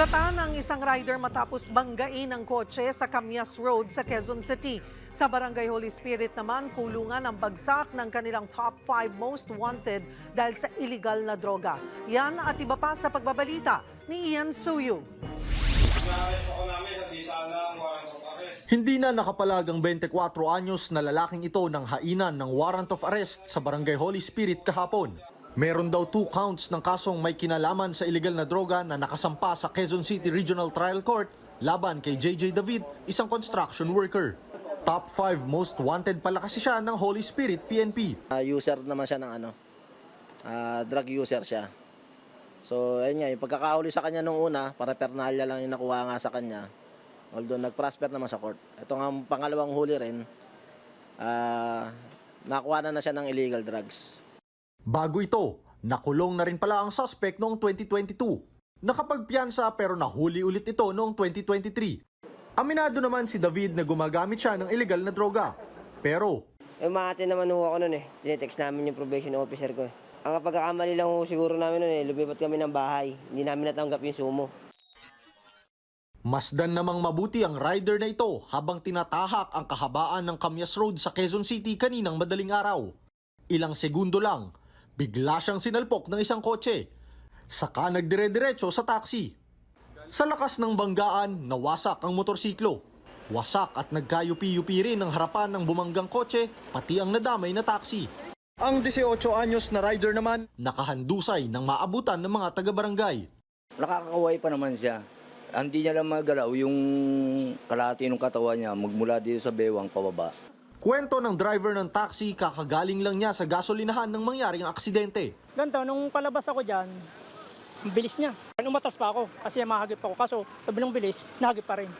Sugatan ang isang rider matapos banggain ang kotse sa Camias Road sa Quezon City. Sa Barangay Holy Spirit naman, kulungan ang bagsak ng kanilang top 5 most wanted dahil sa illegal na droga. Yan at iba pa sa pagbabalita ni Ian Suyu. Hindi na nakapalag ang 24 anyos na lalaking ito ng hainan ng warrant of arrest sa Barangay Holy Spirit kahapon. Meron daw two counts ng kasong may kinalaman sa illegal na droga na nakasampa sa Quezon City Regional Trial Court laban kay JJ David, isang construction worker. Top 5 most wanted pala kasi siya ng Holy Spirit PNP. Ah, user naman siya ng ano, ah, drug user siya. So, ayun nga, yung pagkakahuli sa kanya nung una, para pernalya lang yung nakuha nga sa kanya. Although nag-prosper naman sa court. Ito nga ang pangalawang huli rin, ah, nakuha na na siya ng illegal drugs. Bago ito, nakulong na rin pala ang suspect noong 2022. Nakapagpiyansa pero nahuli ulit ito noong 2023. Aminado naman si David na gumagamit siya ng illegal na droga. Pero Eh, umate naman ho ako nun eh. Tinetext namin yung probation officer ko eh. Ang pagkakamali lang ho siguro namin nun eh, lumipat kami ng bahay. Hindi namin natanggap yung sumo. masdan namang mabuti ang rider na ito habang tinatahak ang kahabaan ng Camias Road sa Quezon City kaninang madaling araw. Ilang segundo lang, bigla siyang sinalpok ng isang kotse. Saka nagdire-diretso sa taxi. Sa lakas ng banggaan, nawasak ang motorsiklo. Wasak at nagkayupi-yupi rin ang harapan ng bumanggang kotse, pati ang nadamay na taxi. Ang 18 anyos na rider naman, nakahandusay ng maabutan ng mga taga-barangay. nakakaway pa naman siya. Hindi niya lang magalaw yung kalahati ng katawan niya magmula dito sa bewang pababa. Kwento ng driver ng taxi, kakagaling lang niya sa gasolinahan nang mangyaring aksidente. Ganito, nung palabas ako dyan, ang bilis niya. Umatas pa ako kasi mahagip ako. Kaso sa bilang bilis, nahagip pa rin.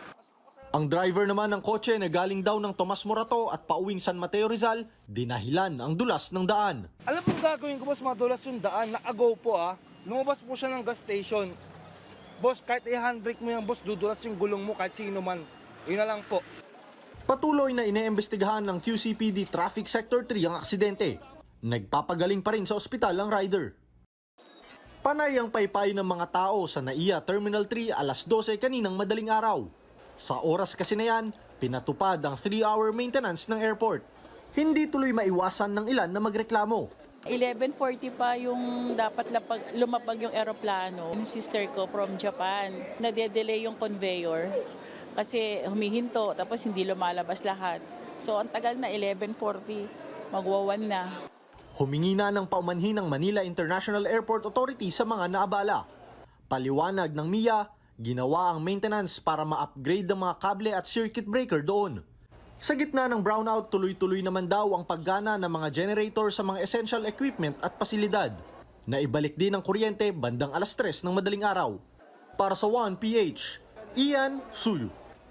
Ang driver naman ng kotse na galing daw ng Tomas Morato at pauwing San Mateo Rizal, dinahilan ang dulas ng daan. Alam mo gagawin ko boss, madulas yung daan, na-agaw po ah. Lumabas po siya ng gas station. Boss, kahit i-handbrake mo yan, boss, dudulas yung gulong mo kahit sino man. Yun na lang po. Patuloy na iniimbestigahan ng QCPD Traffic Sector 3 ang aksidente. Nagpapagaling pa rin sa ospital ang rider. Panay ang paypay ng mga tao sa NAIA Terminal 3 alas 12 kaninang madaling araw. Sa oras kasi na yan, pinatupad ang 3-hour maintenance ng airport. Hindi tuloy maiwasan ng ilan na magreklamo. 11.40 pa yung dapat lapag, lumapag yung eroplano. Yung sister ko from Japan, nade-delay yung conveyor kasi humihinto tapos hindi lumalabas lahat. So ang tagal na 11.40, magwawan na. Humingi na ng paumanhin ng Manila International Airport Authority sa mga naabala. Paliwanag ng MIA, ginawa ang maintenance para ma-upgrade ang mga kable at circuit breaker doon. Sa gitna ng brownout, tuloy-tuloy naman daw ang paggana ng mga generator sa mga essential equipment at pasilidad. Naibalik din ang kuryente bandang alas 3 ng madaling araw. Para sa 1PH, Ian Suyu,